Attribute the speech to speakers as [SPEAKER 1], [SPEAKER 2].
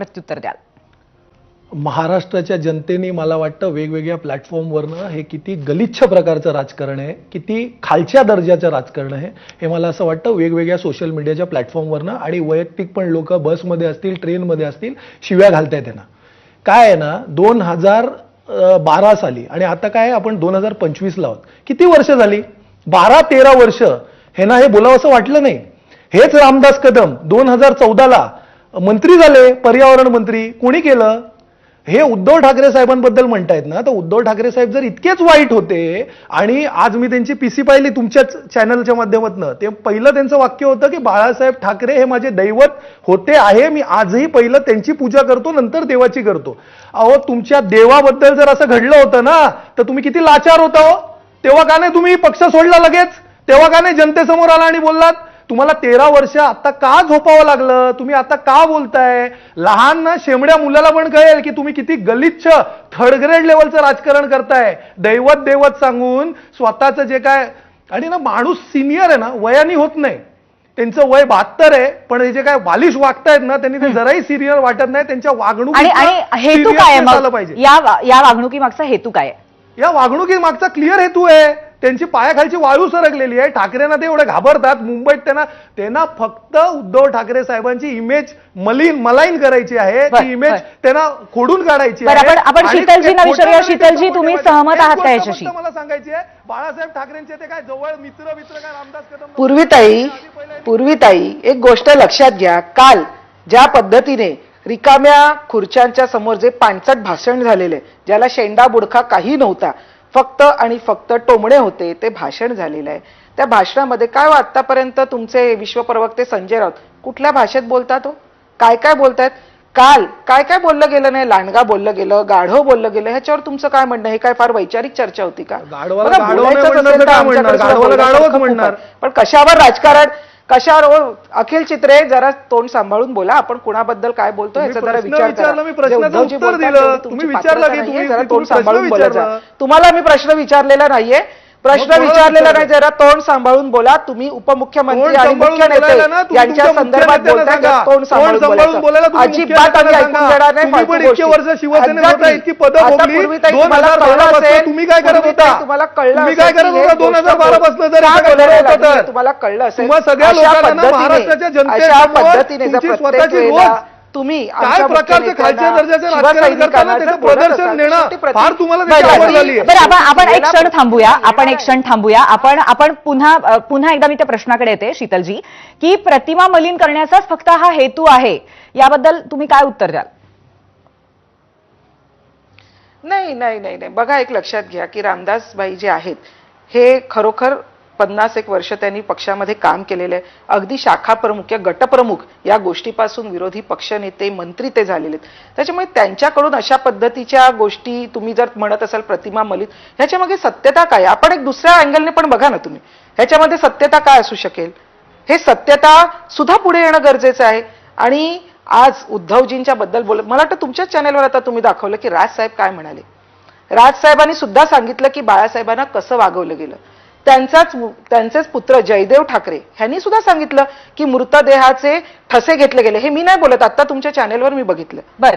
[SPEAKER 1] प्रत्युत्तर द्याल.
[SPEAKER 2] महाराष्ट्राच्या जनतेने मला वाटतं वेगवेगळ्या प्लॅटफॉर्मवरनं हे किती गलिच्छ प्रकारचं राजकारण आहे किती खालच्या दर्जाचं राजकारण आहे हे मला असं वाटतं वेगवेगळ्या सोशल मीडियाच्या प्लॅटफॉर्मवरनं आणि वैयक्तिक पण लोक बसमध्ये असतील ट्रेनमध्ये असतील शिव्या घालतायत त्यांना काय आहे ना दोन हजार बारा साली आणि आता काय आपण दोन हजार पंचवीसला आहोत. किती वर्ष झाली? बारा तेरा वर्ष. हे ना हे बोलावं असं वाटलं नाही. हेच रामदास कदम दोन हजार चौदाला मंत्री झाले पर्यावरण मंत्री कोणी केलं? हे उद्धव ठाकरे साहेबांबद्दल म्हणतायत ना तर उद्धव ठाकरे साहेब जर इतकेच वाईट होते आणि आज मी त्यांची पीसी पाहिली तुमच्याच चॅनलच्या माध्यमातून ते पहिलं त्यांचं वाक्य होतं की बाळासाहेब ठाकरे हे माझे दैवत होते आहे मी आजही पहिलं त्यांची पूजा करतो नंतर देवाची करतो. अहो तुमच्या देवाबद्दल जर असं घडलं होतं ना तर तुम्ही किती लाचार होता हो. तेव्हा का नाही तुम्ही पक्ष सोडला लगेच? तेव्हा का नाही जनतेसमोर आला आणि बोललात? तुम्हाला तेरा वर्ष आता का झोपावं लागलं? तुम्ही आता का बोलताय? लहान ना शेमड्या मुलाला पण कळेल की तुम्ही किती गलिच्छ थर्ड ग्रेड लेवलचं राजकारण करताय. दैवत देवत सांगून स्वतःचं जे काय आणि ना माणूस सिनियर आहे ना वयाने होत नाही. त्यांचं वय बहात्तर आहे पण हे जे काय बालिश वागतायत ना त्यांनी ते जराही सिनियर वाटत नाही. त्यांच्या वागणूक
[SPEAKER 1] हेतू काय या वा- या वागणुकीमागचा हेतू काय
[SPEAKER 2] या वागणुकी मागचा क्लिअर हेतू आहे. त्यांची पायाखालची वाळू सरकलेली आहे. ठाकरेंना ते एवढे घाबरतात. मुंबईत त्यांना त्यांना फक्त उद्धव ठाकरे साहेबांची इमेज मलिन मलाईन करायची आहे. ती इमेज. त्यांना खोडून काढायची आहे.
[SPEAKER 1] आपण- शीतलजींना विचारूया. शीतलजी, तुम्ही सहमत आहात का याच्याशी?
[SPEAKER 2] मला सांगायची आहे. बाळासाहेब ठाकरेंचे ते काय जवळ मित्र मित्र काय रामदास कदम
[SPEAKER 3] पूर्वीताई पूर्वीताई एक गोष्ट लक्षात घ्या. काल ज्या पद्धतीने रिकाम्या खुर्च्यांच्या समोर जे पाणचट भाषण झालेले ज्याला शेंडा बुडखा काही नव्हता फक्त आणि फक्त टोमणे होते ते भाषण झालेलं आहे. त्या भाषणामध्ये काय हो आतापर्यंत तुमचे विश्वप्रवक्ते संजय राऊत? कुठल्या भाषेत बोलतात हो? काय काय बोलतायत? काल काय काय बोललं गेलं नाही? लांडगा बोललं गेलं गाढव बोललं गेलं ह्याच्यावर तुमचं काय म्हणणं? हे काय फार वैचारिक चर्चा होती का. पण कशावर राजकारण? कशावर? अखिल चित्रे जरा तोंड सांभाळून बोला. आपण कुणाबद्दल काय बोलतो याचा जरा विचार करा. उद्धवजी बोलतात,
[SPEAKER 2] तुम्ही विचारलं
[SPEAKER 3] तोंड सांभाळून. तुम्हाला मी प्रश्न विचारलेला नाहीये. प्रश्न विचारलेला नाही? जरा तोंड सांभाळून बोला तुम्ही उपमुख्यमंत्री आणि मुख्य नेते यांच्या संदर्भात बोलताय तोंड सांभाळून
[SPEAKER 2] बोलायला
[SPEAKER 3] अजिबात आम्ही ऐकून. देणार नाही
[SPEAKER 2] इतके. वर्ष पदं भोगली.
[SPEAKER 3] पूर्वीताई
[SPEAKER 2] 2012
[SPEAKER 3] तुम्हाला कळलं
[SPEAKER 2] पासून
[SPEAKER 3] असेल,
[SPEAKER 2] तुम्ही काय करत होता?
[SPEAKER 3] तुम्हाला कळलं
[SPEAKER 2] तुम्ही काय करत होता?
[SPEAKER 3] हे
[SPEAKER 2] 2012 गोष्टपासून जर?
[SPEAKER 3] तुम्हाला कळलं असेल
[SPEAKER 2] सगळ्या लोकांना महाराष्ट्राच्या जनतेसमोर
[SPEAKER 3] पद्धतीने
[SPEAKER 2] स्वतःची रोज
[SPEAKER 3] तुम्ही
[SPEAKER 2] काय प्रकारचं खालच्या दर्जाचं राजकारण करताना त्याचं प्रदर्शन
[SPEAKER 3] प्रति-
[SPEAKER 2] फार तुम्हाला
[SPEAKER 1] बरं, आपण आपण एक क्षण थांबूया. आपण एक क्षण थांबूया. आपण आपण पुन्हा पुन्हा एकदा मी त्या प्रश्नाकडे येते शीतलजी की प्रतिमा मलिन करण्याचाच फक्त हा हेतू आहे. याबद्दल तुम्ही काय उत्तर द्याल?
[SPEAKER 3] नाही नाही नाही नाही. बघा एक लक्षात घ्या की रामदास भाई जे आहेत हे खरोखर पन्नास एक वर्ष त्यांनी पक्षामध्ये काम केलेलं आहे. अगदी शाखा प्रमुख या गटप्रमुख या गोष्टीपासून विरोधी पक्षनेते मंत्री ते झालेले आहेत. त्याच्यामुळे त्यांच्याकडून अशा पद्धतीच्या गोष्टी तुम्ही जर म्हणत असाल प्रतिमा मलित ह्याच्यामागे सत्यता काय? आपण एक दुसऱ्या अँगलने पण बघा ना तुम्ही. ह्याच्यामध्ये सत्यता काय असू शकेल? हे सत्यता सुद्धा पुढे येणं गरजेचं आहे. आणि आज उद्धवजींच्या बद्दल बोल मला वाटतं तुमच्याच चॅनेलवर आता तुम्ही दाखवलं की राजसाहेब काय म्हणाले. राजसाहेबांनी सुद्धा सांगितलं की बाळासाहेबांना कसं वागवलं गेलं. त्यांचाच त्यांचेच पुत्र जयदेव ठाकरे ह्यांनी सुद्धा सांगितलं की मृतदेहाचे ठसे घेतले गेले. हे मी नाही बोलत. आता तुमच्या चॅनेलवर मी बघितलं.
[SPEAKER 1] बरं.